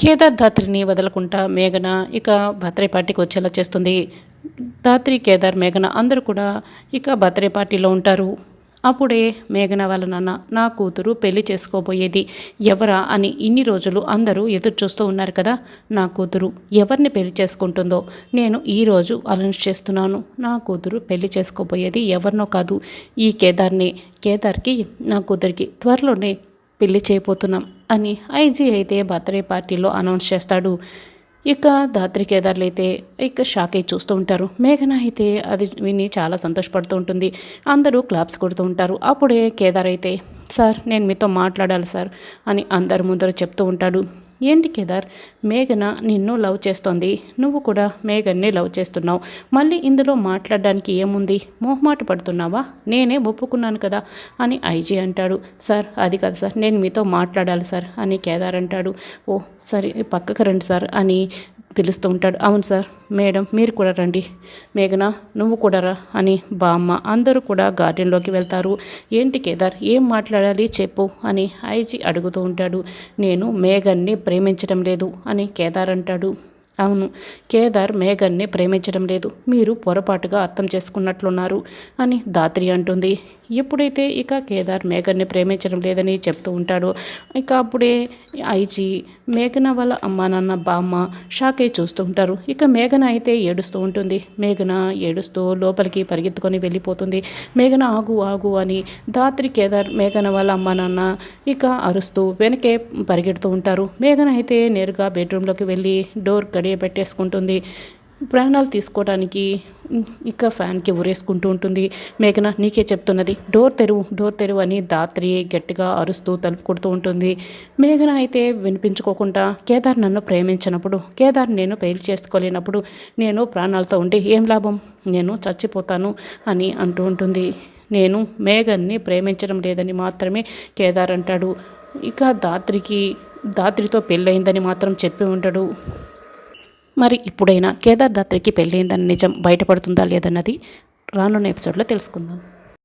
కేదార్ధాత్రిని వదలకుండా మేఘన ఇక భద్రే పార్టీకి వచ్చేలా చేస్తుంది. ధాత్రి కేదార్ మేఘన అందరూ కూడా ఇక భద్రే పార్టీలో ఉంటారు. అప్పుడే మేఘన వాళ్ళ నాన్న నా కూతురు పెళ్ళి చేసుకోబోయేది ఎవరా అని ఇన్ని రోజులు అందరూ ఎదురు చూస్తూ ఉన్నారు కదా నా కూతురు ఎవరిని పెళ్ళి చేసుకుంటుందో నేను ఈరోజు అనౌన్స్ చేస్తున్నాను. నా కూతురు పెళ్ళి చేసుకోబోయేది ఎవరినో కాదు ఈ కేదార్ని. కేదార్కి నా కూతురికి త్వరలోనే పెళ్ళి చేయబోతున్నాం అని ఐజీ అయితే బర్త్డే పార్టీలో అనౌన్స్ చేస్తాడు. ఇక దాత్రి కేదార్లు అయితే ఇక షాక్ అయి చూస్తూ ఉంటారు. మేఘన అయితే అది విని చాలా సంతోషపడుతూ ఉంటుంది. అందరూ క్లాప్స్ కొడుతూ ఉంటారు. అప్పుడే కేదార్ అయితే సార్ నేను మీతో మాట్లాడాలి సార్ అని అందరి ముందర చెప్తూ ఉంటాడు. ఏంటి కేదార్? మేఘన నిన్ను లవ్ చేస్తోంది. నువ్వు కూడా మేఘన్ని లవ్ చేస్తున్నావు. మళ్ళీ ఇందులో మాట్లాడడానికి ఏముంది? మొహమాట పడుతున్నావా? నేనే ఒప్పుకున్నాను కదా అని ఐజీ అంటాడు. సార్ అది కాదు సార్ నేను మీతో మాట్లాడాలి సార్ అని కేదార్ అంటాడు. ఓ సరే పక్కకు రండి సార్ అని పిలుస్తూ ఉంటాడు. అవును సార్ మేడం మీరు కూడా రండి. మేఘన నువ్వు కూడా రా అని బామ్మ అందరూ కూడా గార్డెన్లోకి వెళ్తారు. ఏంటి కేదార్ ఏం మాట్లాడాలి చెప్పు అని ఐజీ అడుగుతూ ఉంటాడు. నేను మేఘన్ని ప్రేమించడం లేదు అని కేదార్ అంటాడు. అవును కేదార్ మేఘన్ని ప్రేమించడం లేదు. మీరు పొరపాటుగా అర్థం చేసుకున్నట్లున్నారు అని దాత్రి అంటుంది. ఎప్పుడైతే ఇక కేదార్ మేఘన్ని ప్రేమించడం లేదని చెప్తూ ఉంటాడో ఇక అప్పుడే ఐచి మేఘన వాళ్ళ అమ్మ నాన్న బామ్మ షాకే చూస్తూ ఉంటారు. ఇక మేఘన అయితే ఏడుస్తూ ఉంటుంది. మేఘన ఏడుస్తూ లోపలికి పరిగెత్తుకొని వెళ్ళిపోతుంది. మేఘన ఆగు ఆగు అని దాత్రి కేదార్ మేఘన వాళ్ళ అమ్మ నాన్న ఇక అరుస్తూ వెనకే పరిగెడుతూ ఉంటారు. మేఘన అయితే నేరుగా బెడ్రూమ్లోకి వెళ్ళి డోర్ గడియ పెట్టేసుకుంటుంది. ప్రాణాలు తీసుకోవడానికి ఇక ఫ్యాన్కి ఉరేసుకుంటూ ఉంటుంది. మేఘన నీకే చెప్తున్నది. డోర్ తెరువు డోర్ తెరువు అని దాత్రి గట్టిగా అరుస్తూ తలుపు కొడుతూ ఉంటుంది. మేఘన అయితే వినిపించుకోకుండా కేదార్ నన్ను ప్రేమించినప్పుడు కేదార్ నేను పెళ్ళి చేసుకోలేనప్పుడు నేను ప్రాణాలతో ఉండి ఏం లాభం? నేను చచ్చిపోతాను అని అంటూ ఉంటుంది. నేను మేఘన్ని ప్రేమించడం లేదని మాత్రమే కేదార్ అంటాడు. ఇక దాత్రికి దాత్రితో పెళ్ళయిందని మాత్రం చెప్పి ఉంటాడు మరి ఇప్పుడైనా కేదార్ దాత్రికి పెళ్ళయిందన్న నిజం బయటపడుతుందా లేదన్నది రానున్న ఎపిసోడ్లో తెలుసుకుందాం.